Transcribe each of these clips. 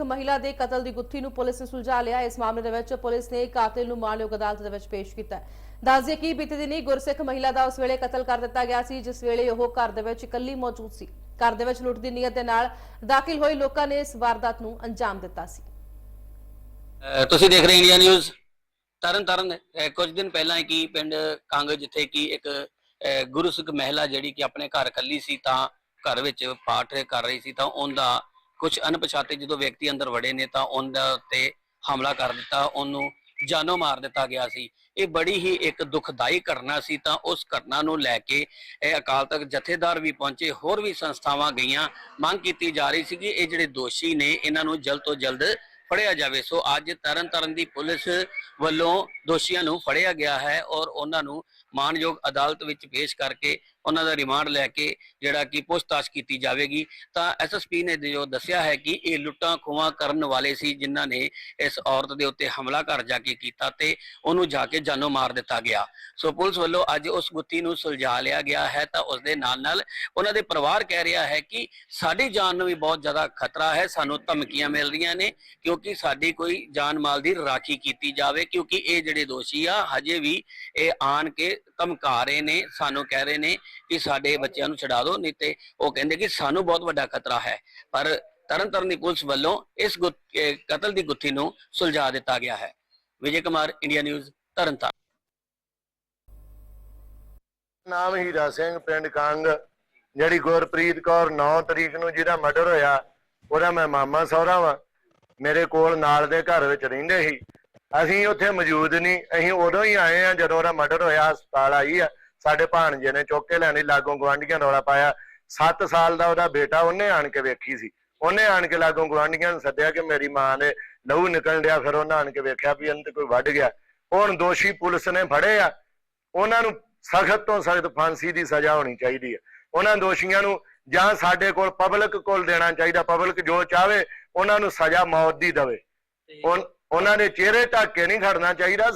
ਗੁਰਸਿੱਖ ਮਹਿਲਾ ਦੇ ਕਤਲ ਦੀ ਗੁੱਥੀ ਨੂੰ ਪੁਲਿਸ ਨੇ ਸੁਲਝਾ ਲਿਆ। ਇਸ ਮਾਮਲੇ ਦੇ ਵਿੱਚ ਪੁਲਿਸ ਨੇ ਕਾਤਿਲ ਨੂੰ ਮਾਨਯੋਗ ਅਦਾਲਤ ਦੇ ਵਿੱਚ ਪੇਸ਼ ਕੀਤਾ ਹੈ। ਦੱਸਦੇ ਕਿ ਬੀਤੇ ਦਿਨੀ ਗੁਰਸਿੱਖ ਮਹਿਲਾ ਦਾ ਉਸ ਵੇਲੇ ਕਤਲ ਕਰ ਦਿੱਤਾ ਗਿਆ ਸੀ, ਜਿਸ ਵੇਲੇ ਉਹ ਘਰ ਦੇ ਵਿੱਚ ਇਕੱਲੀ ਮੌਜੂਦ ਸੀ। ਘਰ ਦੇ ਵਿੱਚ ਲੁੱਟ ਦੀ ਨੀਅਤ ਦੇ ਨਾਲ ਦਾਖਲ ਹੋਏ ਲੋਕਾਂ ਨੇ ਇਸ ਵਾਰਦਾਤ ਨੂੰ ਅੰਜਾਮ ਦਿੱਤਾ ਸੀ। ਤੁਸੀਂ ਦੇਖ ਰਹੇ ਇੰਡੀਆ ਨਿਊਜ਼? ਤਰਨ ਤਾਰਨ ਕੁਝ ਦਿਨ ਪਹਿਲਾਂ ਕਿ ਪਿੰਡ ਕਾਂਗ, ਜਿੱਥੇ ਕਿ ਇੱਕ ਗੁਰਸਿੱਖ ਮਹਿਲਾ ਜਿਹੜੀ ਕਿ ਆਪਣੇ ਘਰ ਇਕੱਲੀ ਸੀ, ਤਾਂ ਘਰ ਵਿੱਚ ਪਾਠ ਕਰ ਰਹੀ ਸੀ, ਤਾਂ ਉਹਦਾ ਕੁਝ ਅਣਪਛਾਤੇ ਜਦੋਂ ਵਿਅਕਤੀ ਅੰਦਰ ਵੜੇ ਨੇ ਤਾਂ ਉਹਦਾ ਉੱਤੇ ਹਮਲਾ ਕਰ ਦਿੱਤਾ, ਉਹਨੂੰ ਜਾਨੋਂ ਮਾਰ ਦਿੱਤਾ ਗਿਆ ਸੀ। ਇਹ ਬੜੀ ਹੀ ਇੱਕ ਦੁਖਦਾਈ ਘਟਨਾ ਸੀ ਤਾਂ ਉਸ ਘਟਨਾ ਨੂੰ ਲੈ ਕੇ ਇਹ ਅਕਾਲ ਤਖਤ ਜਥੇਦਾਰ ਵੀ ਪਹੁੰਚੇ, ਹੋਰ ਵੀ ਸੰਸਥਾਵਾਂ ਗਈਆਂ। ਮੰਗ ਕੀਤੀ ਜਾ ਰਹੀ ਸੀ ਕਿ ਇਹ ਜਿਹੜੇ ਦੋਸ਼ੀ ਨੇ, ਇਹਨਾਂ ਨੂੰ ਜਲਦ ਤੋਂ ਜਲਦ ਫੜਿਆ ਜਾਵੇ। ਸੋ ਅੱਜ ਤਰਨ ਤਾਰਨ ਦੀ ਪੁਲਿਸ ਵੱਲੋਂ ਦੋਸ਼ੀਆਂ ਨੂੰ ਫੜਿਆ ਗਿਆ ਹੈ ਔਰ ਉਹਨਾਂ ਨੂੰ ਮਾਨਯੋਗ ਅਦਾਲਤ ਵਿੱਚ ਪੇਸ਼ ਕਰਕੇ ਉਹਨਾਂ ਦਾ ਰਿਮਾਂਡ ਲੈ ਕੇ ਜਿਹੜਾ ਕਿ ਪੁੱਛਤਾਛ ਕੀਤੀ ਜਾਵੇਗੀ। ਤਾਂ ਐਸਐਸਪੀ ਨੇ ਜੋ ਦੱਸਿਆ ਹੈ ਕਿ ਇਹ ਲੁੱਟਾਂ ਖੋਹਾਂ ਕਰਨ ਵਾਲੇ ਸੀ ਜਿਨ੍ਹਾਂ ਨੇ ਇਸ ਔਰਤ ਦੇ ਉੱਤੇ ਹਮਲਾ ਕਰ ਜਾ ਕੇ ਕੀਤਾ ਤੇ ਉਹਨੂੰ ਜਾ ਕੇ ਜਾਨੋਂ ਮਾਰ ਦਿੱਤਾ ਗਿਆ। ਸੋ ਪੁਲਿਸ ਵੱਲੋਂ ਅੱਜ ਉਸ ਗੁੱਥੀ ਨੂੰ ਸੁਲਝਾ ਲਿਆ ਗਿਆ ਹੈ ਤਾਂ ਉਸ ਦੇ ਨਾਲ ਨਾਲ ਉਹਨਾਂ ਦੇ ਪਰਿਵਾਰ ਕਹਿ ਰਿਹਾ ਹੈ ਕਿ ਸਾਡੀ ਜਾਨ ਨੂੰ ਵੀ ਬਹੁਤ ਜ਼ਿਆਦਾ ਖਤਰਾ ਹੈ, ਸਾਨੂੰ ਧਮਕੀਆਂ ਮਿਲ ਰਹੀਆਂ ਨੇ ਕਿਉਂਕਿ ਸਾਡੀ ਕੋਈ ਜਾਨ ਮਾਲ ਦੀ ਰਾਖੀ ਕੀਤੀ ਜਾਵੇ ਕਿਉਂਕਿ ਇਹ ਜਿਹੜੇ ਦੋਸ਼ੀ ਆ, ਹਜੇ ਵੀ ਇਹ ਆਣ ਕੇ ਧਮਕਾ ਰਹੇ ਨੇ, ਸਾਨੂੰ ਕਹਿ ਰਹੇ ਨੇ ਕਿ ਸਾਡੇ ਬੱਚਿਆਂ ਨੂੰ ਛਡਾ ਦਿਓ, ਨਹੀਂ ਤੇ ਉਹ ਕਹਿੰਦੇ ਕਿ ਸਾਨੂੰ ਬਹੁਤ ਵੱਡਾ ਖਤਰਾ ਹੈ। ਪਰ ਤਰਨਤਾਰਨ ਦੀ ਪੁਲਿਸ ਵੱਲੋਂ ਇਸ ਕਤਲ ਦੀ ਗੁੱਥੀ ਨੂੰ ਸੁਲਝਾ ਦਿੱਤਾ ਗਿਆ ਹੈ। Vijay Kumar, India news, Tarn Taran. ਨਾਮ ਹੀਰਾ ਸਿੰਘ, ਪਿੰਡ ਕੰਗ। ਜਿਹੜੀ ਗੁਰਪ੍ਰੀਤ ਕੌਰ 9 ਤਰੀਕ ਨੂੰ ਜਿਹਦਾ ਮਰਡਰ ਹੋਇਆ, ਉਹਦਾ ਮੈਂ ਮਾਮਾ ਸਹੁਰਾ ਵਾਂ। ਮੇਰੇ ਕੋਲ ਨਾਲ ਦੇ ਘਰ ਵਿੱਚ ਰਹਿੰਦੇ ਸੀ। ਅਸੀਂ ਉੱਥੇ ਮੌਜੂਦ ਨਹੀਂ। ਅਸੀਂ ਉਦੋਂ ਹੀ ਆਏ ਆ ਜਦੋਂ ਉਹਦਾ ਮਰਡਰ ਹੋਇਆ ਹਸਪਤਾਲ ਆਈ ਆ। ਸਾਡੇ ਭਾਣਜੇ ਨੇ ਚੁੱਕ ਕੇ ਲੈਣੀ ਲਾਗੋਂ ਗਵਾਂਢੀਆਂ ਰੌਲਾ ਪਾਇਆ। 7 ਸਾਲ ਦਾ ਉਹਦਾ ਬੇਟਾ ਉਹਨੇ ਆਣ ਕੇ ਵੇਖੀ ਸੀ। ਉਹਨੇ ਆਣ ਕੇ ਲਾਗੋਂ ਗਵਾਂਢੀਆਂ ਨੂੰ ਸੱਦਿਆ ਕਿ ਮੇਰੀ ਮਾਂ ਨੇ ਲਹੂ ਨਿਕਲ ਡਿਆ। ਫਿਰ ਉਹਨਾਂ ਆਣ ਕੇ ਵੇਖਿਆ ਵੀ ਇਹਨਾਂ ਤੇ ਕੋਈ ਵੱਢ ਗਿਆ। ਹੁਣ ਦੋਸ਼ੀ ਪੁਲਿਸ ਨੇ ਫੜੇ ਆ। ਉਹਨਾਂ ਨੂੰ ਸਖਤ ਤੋਂ ਸਖਤ ਫਾਂਸੀ ਦੀ ਸਜ਼ਾ ਹੋਣੀ ਚਾਹੀਦੀ ਹੈ। ਉਹਨਾਂ ਦੋਸ਼ੀਆਂ ਨੂੰ ਜਾਂ ਸਾਡੇ ਕੋਲ ਪਬਲਿਕ ਕੋਲ ਦੇਣਾ ਚਾਹੀਦਾ। ਪਬਲਿਕ ਜੋ ਚਾਹਵੇ ਉਹਨਾਂ ਨੂੰ ਸਜ਼ਾ ਮੌਤ ਦੀ ਦੇਵੇ। ਉਨ- ਉਹਨਾਂ ਦੇ ਚਿਹਰੇ ਢੱਕ ਕੇ ਨਹੀਂ ਖੜਨਾ ਚਾਹੀਦਾ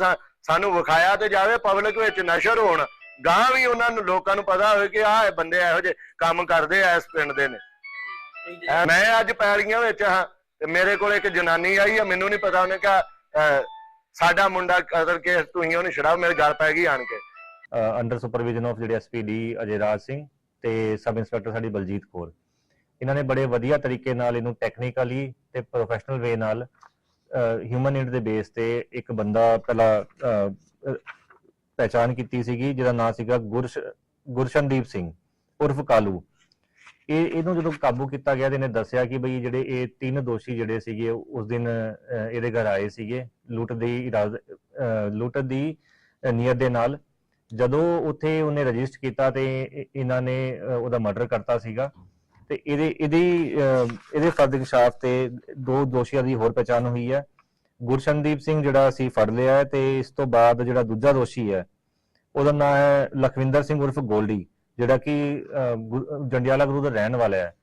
ਸਾਨੂੰ ਵਿਖਾਇਆ ਤੇ ਜਾਵੇ ਪਬਲਿਕ ਵਿੱਚ ਨਸ਼ਰ ਹੋਣ। ਗਾਂ ਵੀ ਉਹਨਾਂ ਨੂੰ ਲੋਕਾਂ ਨੂੰ ਪਤਾ ਹੋਵੇ ਕਿ ਆਹ ਬੰਦੇ ਇਹੋ ਜਿਹੇ ਕੰਮ ਕਰਦੇ ਆ ਇਸ ਪਿੰਡ ਦੇ ਨੇ। ਮੈਂ ਅੱਜ ਪੈਲੀਆਂ ਵਿੱਚ ਹਾਂ ਤੇ ਮੇਰੇ ਕੋਲ ਇੱਕ ਜਨਾਨੀ ਆਈ ਆ ਮੈਨੂੰ ਨਹੀਂ ਪਤਾ ਉਹਨੇ ਕਿਹਾ ਸਾਡਾ ਮੁੰਡਾ ਕਤਲ ਕੇਸ ਤੁਸੀਂ ਉਹਨੂੰ ਛੜਾਓ ਮੇਰੇ ਗੱਲ ਪੈ ਗਈ ਆਣ ਕੇ। ਅੰਡਰ ਸੁਪਰਵਿਜ਼ਨ ਆਫ ਜਿਹੜੇ ਐਸਪੀਡੀ ਅਜੇ ਰਾਜ ਸਿੰਘ ਤੇ ਸਬ ਇੰਸਪੈਕਟਰ ਸਾਡੀ ਬਲਜੀਤ ਕੌਰ। ਇਹਨਾਂ ਨੇ ਬੜੇ ਵਧੀਆ ਤਰੀਕੇ ਨਾਲ ਇਹਨੂੰ ਟੈਕਨੀਕਲੀ ਤੇ ਪ੍ਰੋਫੈਸ਼ਨਲ ਵੇ ਨਾਲ ਹਿਊਮਨ ਨੀਡ ਦੇ ਬੇਸ ਤੇ ਇੱਕ ਬੰਦਾ ਪਹਿਲਾਂ ਪਹਿਚਾਨ ਕੀਤੀ ਸੀਗੀ ਜਿਹਦਾ ਨਾਮ ਸੀਗਾ ਗੁਰਸ਼ਨਦੀਪ ਸਿੰਘ ਉਰਫ ਕਾਲੂ। ਇਹ ਇਹਨੂੰ ਜਦੋਂ ਕਾਬੂ ਕੀਤਾ ਗਿਆ ਤੇ ਇਹਨੇ ਦੱਸਿਆ ਕਿ ਬਈ ਜਿਹੜੇ ਇਹ ਤਿੰਨ ਦੋਸ਼ੀ ਜਿਹੜੇ ਸੀਗੇ ਉਸ ਦਿਨ ਇਹਦੇ ਘਰ ਆਏ ਸੀਗੇ ਲੁੱਟ ਦੀ ਇਰਾਦ ਲੁੱਟ ਦੀ ਨੀਅਤ ਦੇ ਨਾਲ। ਜਦੋਂ ਉੱਥੇ ਉਹਨੇ ਰਜਿਸਟਰ ਕੀਤਾ ਤੇ ਇਹਨਾਂ ਨੇ ਅਹ, ਉਹਦਾ ਮਰਡਰ ਕਰਤਾ ਸੀਗਾ। ਤੇ ਇਹਦੇ ਇਹਦੀ ਇਹਦੇ ਫਰਦ ਇਨਸਾਫ ਤੇ ਦੋ ਦੋਸ਼ੀਆਂ ਦੀ ਹੋਰ ਪਛਾਣ ਹੋਈ ਹੈ। ਗੁਰਸ਼ਨਦੀਪ ਸਿੰਘ ਜਿਹੜਾ ਅਸੀਂ ਫੜ ਲਿਆ ਤੇ ਇਸ ਤੋਂ ਬਾਅਦ ਜਿਹੜਾ ਦੂਜਾ ਦੋਸ਼ੀ ਹੈ ਉਹਦਾ ਨਾਮ ਹੈ ਲਖਵਿੰਦਰ ਸਿੰਘ ਉਰਫ ਗੋਲਡੀ ਜਿਹੜਾ ਕਿ ਜੰਡਿਆਲਾ ਗੁਰੂ ਦਾ ਰਹਿਣ ਵਾਲਾ ਹੈ।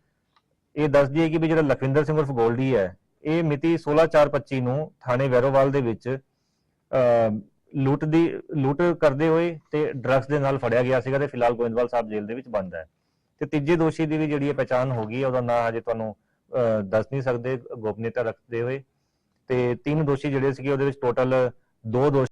ਇਹ ਦੱਸ ਦਈਏ ਕਿ ਵੀ ਜਿਹੜਾ ਲਖਵਿੰਦਰ ਸਿੰਘ ਉਰਫ ਗੋਲਡੀ ਹੈ ਇਹ ਮਿਤੀ 16/4/25 ਨੂੰ ਥਾਣੇ ਵੈਰੋਵਾਲ ਦੇ ਵਿੱਚ ਅਹ, ਲੁੱਟ ਦੀ ਲੁੱਟ ਕਰਦੇ ਹੋਏ ਤੇ ਡਰੱਗਸ ਦੇ ਨਾਲ ਫੜਿਆ ਗਿਆ ਸੀਗਾ ਤੇ ਫਿਲਹਾਲ ਗੋਇੰਦਵਾਲ ਸਾਹਿਬ ਜੇਲ੍ਹ ਦੇ ਵਿੱਚ ਬੰਦ ਹੈ। ਤੇ ਤੀਜੇ ਦੋਸ਼ੀ ਦੀ ਵੀ ਜਿਹੜੀ ਹੈ ਪਛਾਣ ਹੋ ਗਈ ਹੈ ਉਹਦਾ ਨਾਂ ਹਜੇ ਤੁਹਾਨੂੰ ਅਹ, ਦੱਸ ਨਹੀਂ ਸਕਦੇ ਗੋਪਨੀਯਤਾ ਰੱਖਦੇ ਹੋਏ। ਤੇ ਤਿੰਨ ਦੋਸ਼ੀ ਜਿਹੜੇ ਸੀਗੇ ਉਹਦੇ ਵਿੱਚ ਟੋਟਲ ਦੋ ਦੋਸ਼ੀ